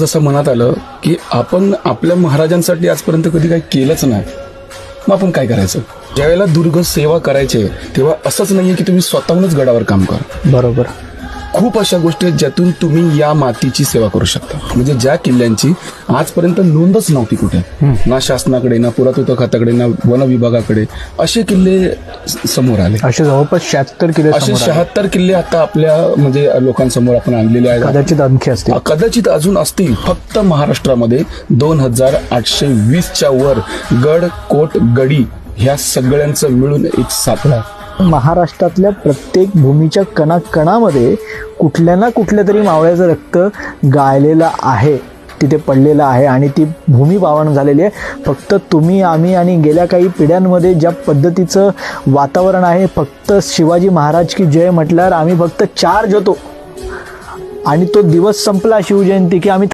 जसं मनात आलं की आपण आपल्या महाराजांसाठी आजपर्यंत कधी काही केलंच नाही. मग आपण काय करायचं? ज्यावेळेला दुर्ग सेवा करायचे तेव्हा असंच नाहीये की तुम्ही स्वतःहूनच गडावर काम करा. बरोबर. खूप अशा गोष्टी आहेत ज्यातून तुम्ही या मातीची सेवा करू शकता. म्हणजे ज्या किल्ल्यांची आजपर्यंत नोंदच नव्हती कुठे. ना शासनाकडे ना पुरातत्व खात्याकडे ना वन विभागाकडे. असे किल्ले समोर आले. असे जवळपास शहात्तर किल्ले असे. शहात्तर किल्ले आता आपल्या म्हणजे लोकांसमोर आपण आणलेले आहेत. कदाचित आणखी असतील. कदाचित अजून असतील. फक्त महाराष्ट्रामध्ये दोन हजार आठशे वीसच्या वर गड कोट गडी ह्या सगळ्यांचं मिळून एक सापळा. महाराष्ट्रातल्या प्रत्येक भूमीच्या कणाकणामध्ये कुठल्या ना कुठल्या तरी मावळ्याचं रक्त गाळलेलं आहे तिथे पडलेलं आहे आणि ती भूमी पावन झालेली आहे. फक्त तुम्ही आम्ही आणि गेल्या काही पिढ्यांमध्ये ज्या पद्धतीचं वातावरण आहे फक्त शिवाजी महाराज की जय म्हटल्यावर आम्ही फक्त चार्ज होतो आणि तो दिवस संपला शिवजयंती की आम्ही